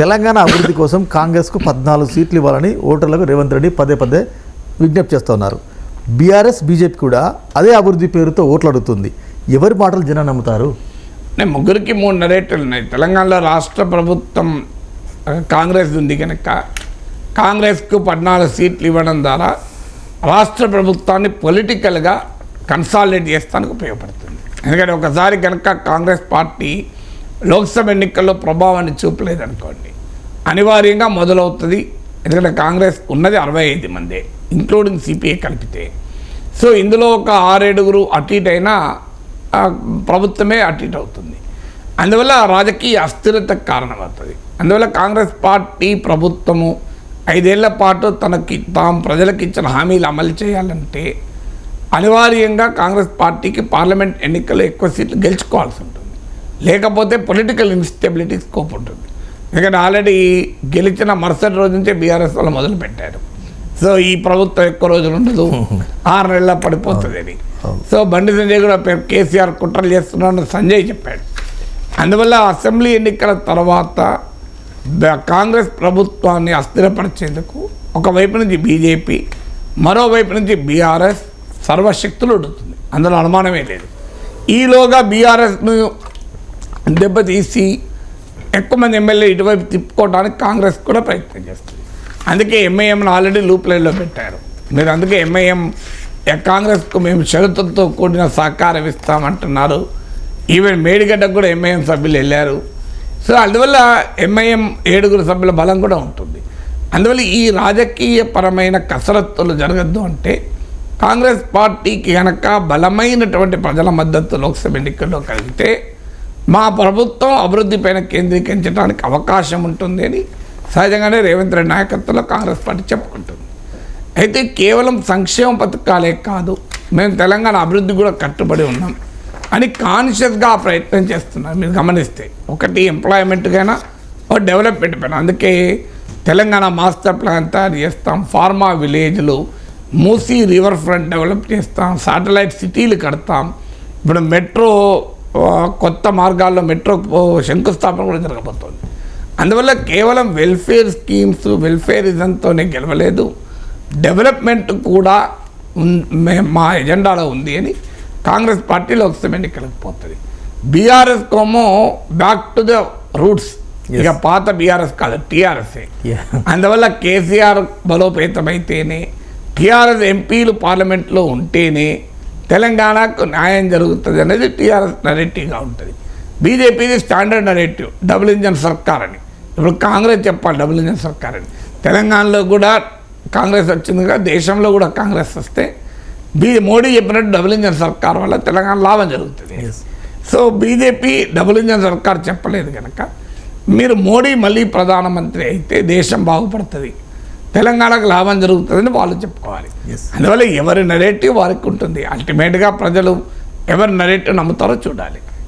తెలంగాణ అభివృద్ధి కోసం కాంగ్రెస్కు పద్నాలుగు సీట్లు ఇవ్వాలని ఓటర్లకు రేవంత్ రెడ్డి పదే పదే విజ్ఞప్తి చేస్తూ ఉన్నారు. బీఆర్ఎస్ బీజేపీ కూడా అదే అభివృద్ధి పేరుతో ఓట్లు అడుగుతుంది ఎవరి మాటలు జనం నమ్ముతారు? నేను ముగ్గురికి మూడు నరేటివ్లు ఉన్నాయి. తెలంగాణలో రాష్ట్ర ప్రభుత్వం కాంగ్రెస్ ఉంది కనుక కాంగ్రెస్కు పద్నాలుగు సీట్లు ఇవ్వడం ద్వారా రాష్ట్ర ప్రభుత్వాన్ని పొలిటికల్గా కన్సాలిడేట్ చేస్తానికి ఉపయోగపడుతుంది. ఎందుకంటే ఒకసారి కనుక కాంగ్రెస్ పార్టీ లోక్సభ ఎన్నికల్లో ప్రభావాన్ని చూపలేదనుకోండి. అనివార్యంగా మొదలవుతుంది. ఎందుకంటే కాంగ్రెస్ ఉన్నది అరవై ఐదు మందే ఇంక్లూడింగ్ సిపిఐ కలిపితే. సో ఇందులో ఒక ఆరేడుగురు అటు ఇటు అయినా ప్రభుత్వమే అటు ఇటు అవుతుంది. అందువల్ల రాజకీయ అస్థిరతకు కారణమవుతుంది. అందువల్ల కాంగ్రెస్ పార్టీ ప్రభుత్వము ఐదేళ్ళ పాటు తనకి తాము ప్రజలకు ఇచ్చిన హామీలు అమలు చేయాలంటే అనివార్యంగా కాంగ్రెస్ పార్టీకి పార్లమెంట్ ఎన్నికల్లో ఎక్కువ సీట్లు గెలుచుకోవాల్సి ఉంటుంది. లేకపోతే పొలిటికల్ ఇన్స్టెబిలిటీ స్కోప్ ఉంటుంది. ఎందుకంటే ఆల్రెడీ గెలిచిన మరుసటి రోజు నుంచే బీఆర్ఎస్ వాళ్ళు మొదలు పెట్టారు. సో ఈ ప్రభుత్వం ఎక్కువ రోజులు ఉండదు. ఆరు నెలల పడిపోతుంది అని సో బండి సంజయ్ కూడా కేసీఆర్ కుట్రలు చేస్తున్నాడని సంజయ్ చెప్పాడు. అందువల్ల అసెంబ్లీ ఎన్నికల తర్వాత కాంగ్రెస్ ప్రభుత్వాన్ని అస్థిరపరిచేందుకు ఒకవైపు నుంచి బీజేపీ మరోవైపు నుంచి బీఆర్ఎస్ సర్వశక్తులు ఉడుతుంది అందులో అనుమానమే లేదు. ఈలోగా బీఆర్ఎస్ను దెబ్బతీసి ఎక్కువ మంది ఎమ్మెల్యే ఇటువైపు తిప్పుకోవడానికి కాంగ్రెస్ కూడా ప్రయత్నం చేస్తుంది. అందుకే ఎంఐఎంను ఆల్రెడీ లూప్ లైన్లో పెట్టారు. మీరు అందుకే ఎంఐఎం కాంగ్రెస్కు మేము షరతులతో కూడిన సహకారం ఇస్తామంటున్నారు. ఈవెన్ మేడిగడ్డకు కూడా ఎంఐఎం సభ్యులు వెళ్ళారు. సో అందువల్ల ఎంఐఎం ఏడుగురు సభ్యుల బలం కూడా ఉంటుంది. అందువల్ల ఈ రాజకీయపరమైన కసరత్తులు జరగద్దు అంటే కాంగ్రెస్ పార్టీకి కనుక బలమైనటువంటి ప్రజల మద్దతు లోక్సభ ఎన్నికల్లో కలిగితే మా ప్రభుత్వం అభివృద్ధి పైన కేంద్రీకరించడానికి అవకాశం ఉంటుంది అని సహజంగానే రేవంత్ రెడ్డి నాయకత్వంలో కాంగ్రెస్ పార్టీ చెప్పుకుంటుంది. అయితే కేవలం సంక్షేమ పథకాలే కాదు మేము తెలంగాణ అభివృద్ధి కూడా కట్టుబడి ఉన్నాం అని కాన్షియస్గా ఆ ప్రయత్నం చేస్తున్నారు. మీరు గమనిస్తే ఒకటి ఎంప్లాయ్మెంట్కైనా ఒక డెవలప్మెంట్ పైన అందుకే తెలంగాణ మాస్టర్ ప్లాన్ తయారు చేస్తాం. ఫార్మా విలేజ్లు మూసీ రివర్ ఫ్రంట్ డెవలప్ చేస్తాం. శాటిలైట్ సిటీలు కడతాం. ఇప్పుడు మెట్రో కొత్త మార్గాల్లో మెట్రో శంకుస్థాపన కూడా జరగబోతోంది. అందువల్ల కేవలం వెల్ఫేర్ స్కీమ్స్ వెల్ఫేరిజంతోనే గెలవలేదు. డెవలప్మెంట్ కూడా మే- ఎజెండాలో ఉంది అని కాంగ్రెస్ పార్టీ లోక్సభ ఎన్నికలకు పోతుంది బీఆర్ఎస్ కోమో బ్యాక్ టు ద రూట్స్. ఇక పాత బీఆర్ఎస్ కాదు టీఆర్ఎస్ఏ. అందువల్ల కేసీఆర్ బలోపేతమైతేనే టీఆర్ఎస్ ఎంపీలు పార్లమెంట్లో ఉంటేనే తెలంగాణకు న్యాయం జరుగుతుంది అనేది టీఆర్ఎస్ నరేటివ్గా ఉంటుంది. బీజేపీది స్టాండర్డ్ నరేటివ్ డబుల్ ఇంజన్ సర్కార్ అని. ఇప్పుడు కాంగ్రెస్ చెప్పాలి డబుల్ ఇంజన్ సర్కార్ అని. తెలంగాణలో కూడా కాంగ్రెస్ వచ్చిందిగా దేశంలో కూడా కాంగ్రెస్ వస్తే బీ మోడీ చెప్పినట్టు డబుల్ ఇంజన్ సర్కార్ వల్ల తెలంగాణ లాభం జరుగుతుంది. సో బీజేపీ డబుల్ ఇంజన్ సర్కార్ చెప్పలేదు కనుక మీరు మోడీ మళ్ళీ ప్రధానమంత్రి అయితే దేశం బాగుపడుతుంది. తెలంగాణకు లాభం జరుగుతుందని వాళ్ళు చెప్పుకోవాలి. అందువల్ల ఎవరి నరేటివ్ వారికి ఉంటుంది. అల్టిమేట్గా ప్రజలు ఎవరి నరేటివ్ నమ్ముతారో చూడాలి.